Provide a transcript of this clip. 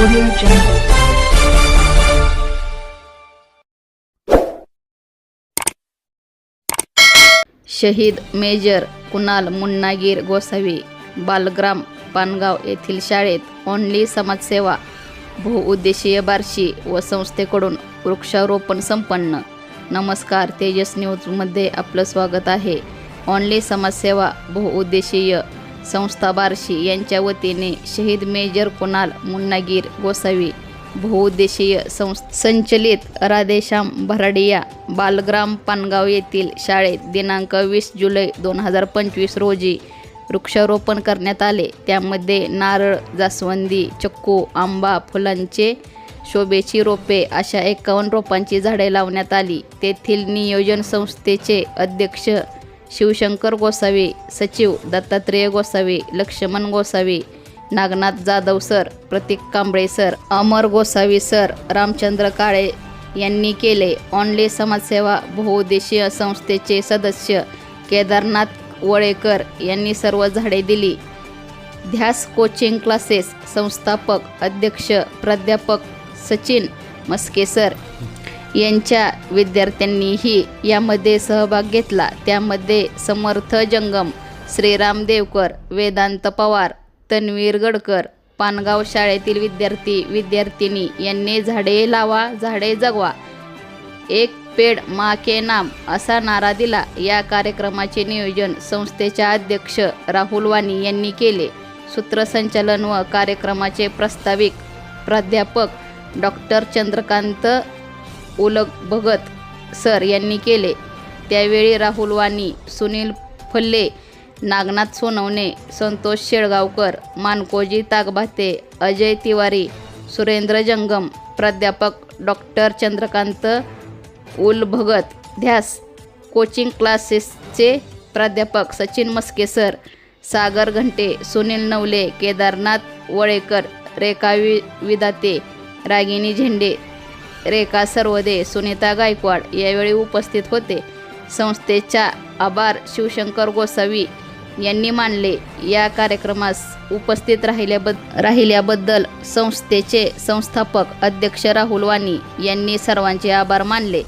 Audio Jungle. शहीद major Kunal Munnagir Gosavi Balgram Pangaon येथील शाळेत ओनली समाजसेवा बहुउद्देशीय बार्शी व संस्थेकडून वृक्षारोपण संपन्न नमस्कार तेजस न्यूजमध्ये आपलं स्वागत आहे ऑनली समाजसेवा बहुउद्देशीय संस्था बार्शी यांच्या वतीने शहीद मेजर कुणाल मुन्नागीर गोसावी बहुउद्देशीय संस् संचलित राधेश्याम भराडिया बालग्राम पानगाव येथील शाळेत दिनांक वीस जुलै दोन हजार पंचवीस रोजी वृक्षारोपण करण्यात आले. त्यामध्ये नारळ जास्वंदी चक्कू आंबा फुलांचे शोभेची रोपे अशा एकावन्न रोपांची झाडे लावण्यात आली. तेथील नियोजन संस्थेचे अध्यक्ष शिवशंकर गोसावी सचिव Dattatreya Gosavi Laxman Gosavi Nagnath Jadhav sir Pratik Kamble sir Amar Gosavi sir Ramchandra Kale यांनी केले ऑनली समाजसेवा बहुउद्देशीय संस्थेचे सदस्य केदारनाथ वळेकर यांनी सर्व झाडे दिली. ध्यास कोचिंग क्लासेस संस्थापक अध्यक्ष प्राध्यापक सचिन मस्के सर यांच्या विद्यार्थ्यांनीही यामध्ये सहभाग घेतला. त्यामध्ये समर्थ जंगम श्रीराम देवकर वेदांत पवार तन्वीर गडकर पानगाव शाळेतील विद्यार्थी विद्यार्थिनी यांनी झाडे लावा झाडे जगवा एक पेड मा के नाम असा नारा दिला. या कार्यक्रमाचे नियोजन संस्थेच्या अध्यक्ष राहुल वाणी यांनी केले. सूत्रसंचालन व कार्यक्रमाचे प्रस्ताविक प्राध्यापक डॉक्टर चंद्रकांत उलग भगत सर यांनी केले. त्यावेळी राहुल वाणी सुनील फल्ले नागनाथ सोनवणे संतोष शेळगावकर मानकोजी तागभाते अजय तिवारी सुरेंद्र जंगम प्राध्यापक डॉक्टर चंद्रकांत उल भगत ध्यास कोचिंग क्लासेसचे प्राध्यापक सचिन मस्के सर सागर घंटे सुनील नवले केदारनाथ वळेकर रेखा वि विदाते रागिनी झेंडे रेखा सर्वदे सुनीता गायकवाड यावेळी उपस्थित होते. संस्थेच्या आभार शिवशंकर गोसावी यांनी मानले. या कार्यक्रमास उपस्थित राहिल्याबद राहिल्याबद्दल संस्थेचे संस्थापक अध्यक्ष राहुल वाणी यांनी सर्वांचे आभार मानले.